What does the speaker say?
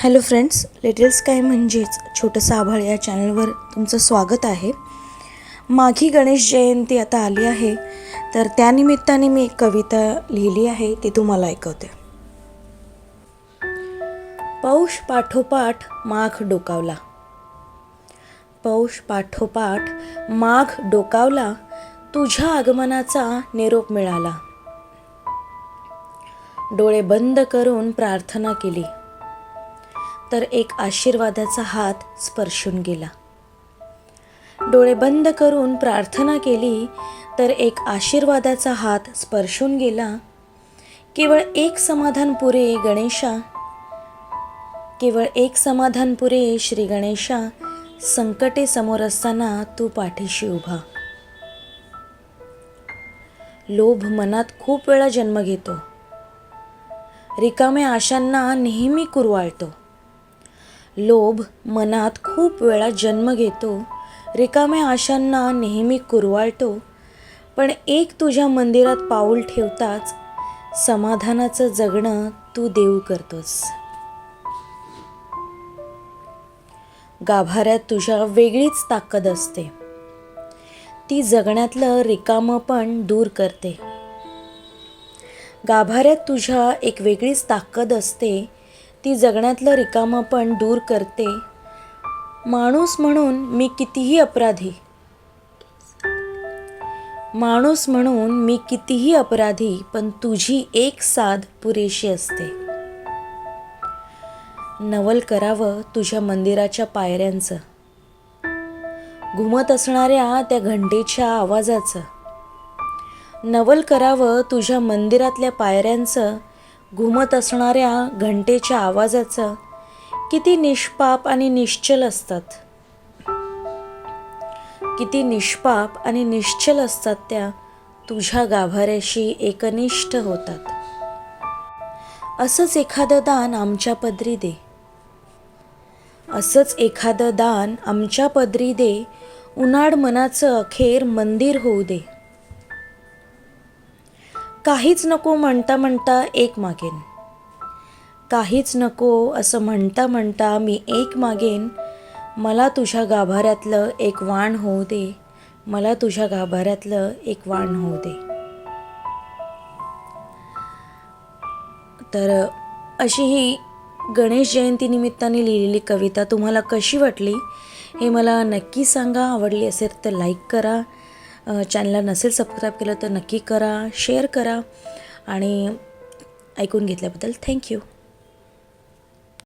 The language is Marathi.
हॅलो फ्रेंड्स लिटिल्स स्काय म्हणजेच छोटंसं आभाळ या चॅनलवर तुमचं स्वागत आहे. माघी गणेश जयंती आता आली आहे तर त्यानिमित्ताने मी एक कविता लिहिली आहे ती तुम्हाला ऐकवते. पौष पाठोपाठ माघ डोकावला. पौष पाठोपाठ माघ डोकावला तुझ्या आगमनाचा निरोप मिळाला. डोळे बंद करून प्रार्थना केली. तर एक आशीर्वादाचा हात स्पर्शून गेला. डोळे बंद करून प्रार्थना केली तर एक आशीर्वादाचा हात स्पर्शून गेला. केवळ एक समाधान पुरे गणेशा केवळ एक समाधान पुरे श्री गणेशा संकटे समोर असताना तू पाठीशी उभा. लोभ मनात खूप वेळा जन्म घेतो. रिकाम्या आशांना नेहमी कुरवाळतो. लोभ मनात खूप वेळा जन्म घेतो. रिकाम्या आशांना नेहमी कुरवाळतो. पण एक तुझ्या मंदिरात पाऊल ठेवताच समाधानाचं जगणं तू देऊ करतोस. गाभाऱ्यात तुझ्या वेगळीच ताकद असते. ती जगण्यातलं रिकामं पण दूर करते. गाभाऱ्यात तुझ्या एक वेगळीच ताकद असते. ती जगण्यातलं रिकामं पण दूर करते. माणूस म्हणून मी कितीही अपराधी. माणूस म्हणून मी कितीही अपराधी पण तुझी एक साध पुरेशी असते. नवल करावं तुझ्या मंदिराच्या पायऱ्यांचं. घुमत असणाऱ्या त्या घंटेच्या आवाजाचं. नवल करावं तुझ्या मंदिरातल्या पायऱ्यांचं घुमत असणाऱ्या घंटेच्या आवाजाचं किती निष्पाप आणि निश्चल असतात. किती निष्पाप आणि निश्चल असतात त्या तुझ्या गाभाऱ्याशी एकनिष्ठ होतात. असंच एखादं दान आमच्या पदरी दे. असंच एखादं दान आमच्या पदरी दे. उन्हाळ मनाचं अखेर मंदिर होऊ दे. काहीच नको म्हणता म्हणता एक मागेन. काहीच नको असं म्हणता म्हणता मी एक मागेन. मला तुझ्या गाभाऱ्यातलं एक वाण होऊ दे. मला तुझ्या गाभाऱ्यातलं एक वाण होऊ दे. तर अशी ही गणेश जयंती निमित्ताने लिहिलेली कविता तुम्हाला कशी वाटली हे मला नक्की सांगा. आवडली असेल तर लाईक करा. चॅनलला नसेल सबस्क्राईब केलं तर नक्की करा शेअर करा आणि ऐकून घेतल्याबद्दल थँक्यू